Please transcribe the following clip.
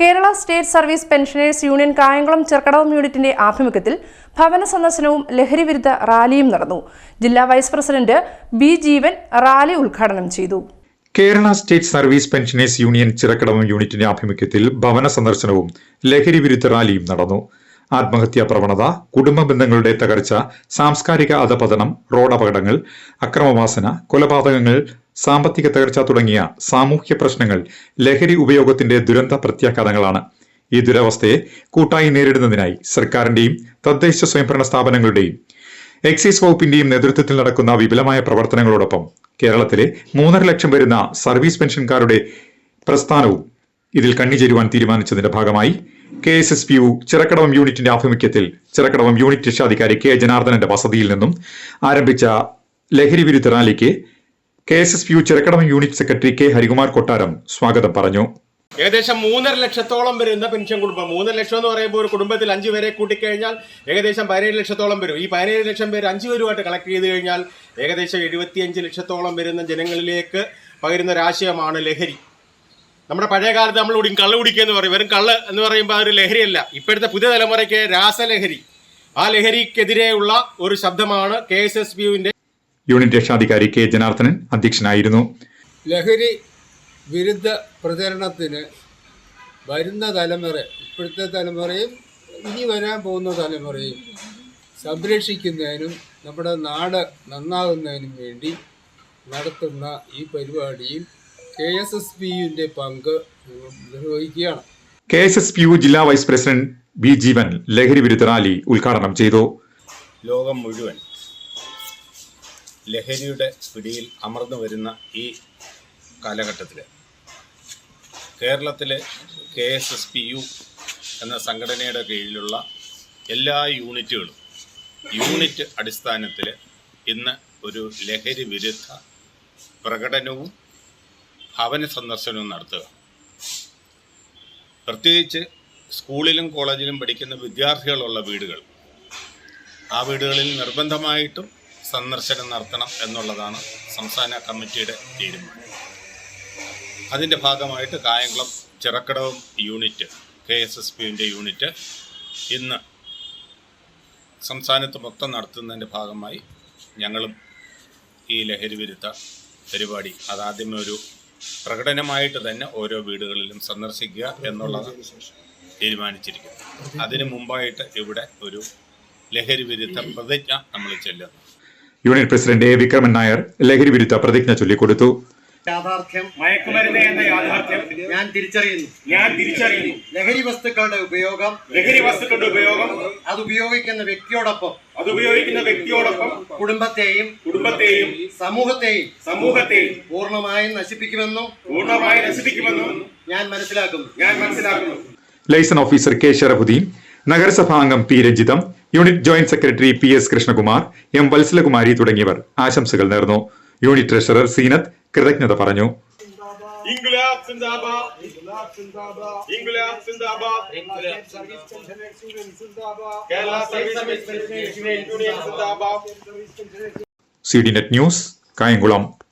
Kerala state service pensioners union Kayamkulam Cherukkadavam യൂണിറ്റിന്റെ ആഭിമുഖ്യത്തിൽ ഭവന സന്ദർശനവും ലഹരി വിരുദ്ധ റാലിയും നടന്നു. ജില്ലാ vice president B Jeevan rally ഉദ്ഘാടനം ചെയ്തു. Kerala state service pensioners union Chirakkadavam യൂണിറ്റിന്റെ ആഭിമുഖ്യത്തിൽ ഭവന സന്ദർശനവും ലഹരി വിരുദ്ധ റാലിയും നടന്നു. ആത്മഹത്യാ പ്രവണത കുടുംബ ബന്ധങ്ങളുടെ തകർച്ച സാംസ്കാരിക അധപതനം റോഡപകടങ്ങൾ അക്രമവാസന കൊലപാതകങ്ങൾ സാമ്പത്തിക തകർച്ച തുടങ്ങിയ സാമൂഹ്യ പ്രശ്നങ്ങൾ ലഹരി ഉപയോഗത്തിന്റെ ദുരന്ത പ്രത്യാഘാതങ്ങളാണ്. ഈ ദുരവസ്ഥയെ കൂട്ടായി നേരിടുന്നതിനായി സർക്കാരിന്റെയും തദ്ദേശ സ്വയംഭരണ സ്ഥാപനങ്ങളുടെയും എക്സൈസ് വകുപ്പിന്റെയും നേതൃത്വത്തിൽ നടക്കുന്ന വിപുലമായ പ്രവർത്തനങ്ങളോടൊപ്പം കേരളത്തിലെ മൂന്നര ലക്ഷം വരുന്ന സർവീസ് പെൻഷൻകാരുടെ പ്രസ്ഥാനവും ഇതിൽ കണ്ണിചേരുവാൻ തീരുമാനിച്ചതിന്റെ ഭാഗമായി K S S P U Chirakkadavam യൂണിറ്റിന്റെ ആഭിമുഖ്യത്തിൽ ചിറക്കടവം യൂണിറ്റ് രക്ഷാധികാരി കെ ജനാർദ്ദനന്റെ വസതിയിൽ നിന്നും ആരംഭിച്ച ലഹരി വിരുദ്ധ റാലിക്ക് K S S P U Chirakkadavam unit secretary K Harikumar Kottaram സ്വാഗതം പറഞ്ഞു. ഏകദേശം മൂന്നര ലക്ഷത്തോളം വരുന്ന പെൻഷൻ കുടുംബം. മൂന്നര ലക്ഷം എന്ന് പറയുമ്പോൾ ഒരു കുടുംബത്തിൽ അഞ്ചു പേരെ കൂട്ടിക്കഴിഞ്ഞാൽ ഏകദേശം പതിനേഴ് ലക്ഷത്തോളം വരും. ഈ പതിനേഴ് ലക്ഷം പേര് അഞ്ചു പേരുമായിട്ട് കളക്ട് ചെയ്ത് കഴിഞ്ഞാൽ ഏകദേശം എഴുപത്തിയഞ്ച് ലക്ഷത്തോളം വരുന്ന ജനങ്ങളിലേക്ക് പകരുന്ന ഒരാശയമാണ് ലഹരി. നമ്മുടെ പഴയ കാലത്ത് നമ്മൾ കുടിക്കും കള്ള് കുടിക്കുക എന്ന് പറയും. വെറും കള്ള് എന്ന് പറയുമ്പോൾ ആ ഒരു ലഹരിയല്ല. ഇപ്പോഴത്തെ പുതിയ തലമുറയ്ക്ക് രാസലഹരി. ആ ലഹരിക്കെതിരെയുള്ള ഒരു ശബ്ദമാണ് കെ എസ് എസ് ബിന്റെ യൂണിറ്റ് രക്ഷാധികാരി കെ ജനാർദ്ദനൻ അധ്യക്ഷനായിരുന്നു. ലഹരി വിരുദ്ധ പ്രചരണത്തിന് വരുന്ന തലമുറ ഇപ്പോഴത്തെ തലമുറയും ഇനി വരാൻ പോകുന്ന തലമുറയും സംരക്ഷിക്കുന്നതിനും നമ്മുടെ നാട് നന്നാകുന്നതിനും വേണ്ടി നടത്തുന്ന ഈ പരിപാടിയിൽ കെ എസ് എസ് പി പങ്ക് നിർവഹിക്കുകയാണ്. K S S P U ജില്ലാ വൈസ് പ്രസിഡന്റ് ബി ജീവൻ ലഹരി വിരുദ്ധ റാലി ഉദ്ഘാടനം ചെയ്തു. ലോകം മുഴുവൻ ലഹരിയുടെ പിടിയിൽ അമർന്നു വരുന്ന ഈ കാലഘട്ടത്തിൽ കേരളത്തിലെ K S S P U എന്ന സംഘടനയുടെ കീഴിലുള്ള എല്ലാ യൂണിറ്റുകളും യൂണിറ്റ് അടിസ്ഥാനത്തിൽ ഇന്ന് ഒരു ലഹരി വിരുദ്ധ പ്രകടനവും ഭവന സന്ദർശനവും നടത്തുക. പ്രത്യേകിച്ച് സ്കൂളിലും കോളേജിലും പഠിക്കുന്ന വിദ്യാർത്ഥികളുള്ള വീടുകൾ. ആ വീടുകളിൽ നിർബന്ധമായിട്ടും സന്ദർശനം നടത്തണം എന്നുള്ളതാണ് സംസ്ഥാന കമ്മിറ്റിയുടെ തീരുമാനം. അതിന്റെ ഭാഗമായിട്ട് കായംകുളം ചിറക്കടവും യൂണിറ്റ് കെ എസ് എസ് പിന്റെ യൂണിറ്റ് ഇന്ന് സംസ്ഥാനത്ത് മൊത്തം നടത്തുന്നതിന്റെ ഭാഗമായി ഞങ്ങളും ഈ ലഹരി വിരുദ്ധ പരിപാടി അതാദ്യമേ ഒരു പ്രകടനമായിട്ട് തന്നെ ഓരോ വീടുകളിലും സന്ദർശിക്കുക എന്നുള്ളത് തീരുമാനിച്ചിരിക്കുന്നു. അതിനു മുമ്പായിട്ട് ഇവിടെ ഒരു ലഹരി വിരുദ്ധ പ്രതിജ്ഞ നമ്മൾ ചെല്ലുന്നു. Union president A Vikraman Nair ലഹരി വിരുദ്ധ പ്രതിജ്ഞ ചൊല്ലിക്കൊടുത്തു. യാഥാർത്ഥ്യം മയക്കുമരുന്ന് എന്ന യാഥാർത്ഥ്യം ഞാൻ തിരിച്ചറിയുന്നു. ഞാൻ തിരിച്ചറിയുന്നു. ലഹരി വസ്തുക്കളുടെ ഉപയോഗം ലഹരി വസ്തുക്കളുടെ ഉപയോഗം അത് ഉപയോഗിക്കുന്ന വ്യക്തിയോടൊപ്പം അത് ഉപയോഗിക്കുന്ന വ്യക്തിയോടൊപ്പം കുടുംബത്തെയും കുടുംബത്തെയും സമൂഹത്തെയും സമൂഹത്തെയും പൂർണമായും നശിപ്പിക്കുമെന്നും പൂർണമായും നശിപ്പിക്കുമെന്നും ഞാൻ മനസ്സിലാക്കുന്നു. ഞാൻ മനസ്സിലാക്കുന്നു. ലൈസൺ ഓഫീസർ കെ ഷറഫുദ്ദീൻ നഗരസഭാ അംഗം P Ranjitham unit joint secretary P S Krishnakumar M Vathsalakumari തുടങ്ങിയവർ ആശംസകൾ നേർന്നു. യൂണിറ്റ് ട്രഷറർ സീനത്ത് കൃതജ്ഞത പറഞ്ഞു. ഇൻകുലാബ് സിന്ദാബാദ്. ഇൻകുലാബ് സിന്ദാബാദ്. കേരള സർവീസ് യൂണിയൻ സിന്ദാബാദ്. C D net news Kayamkulam.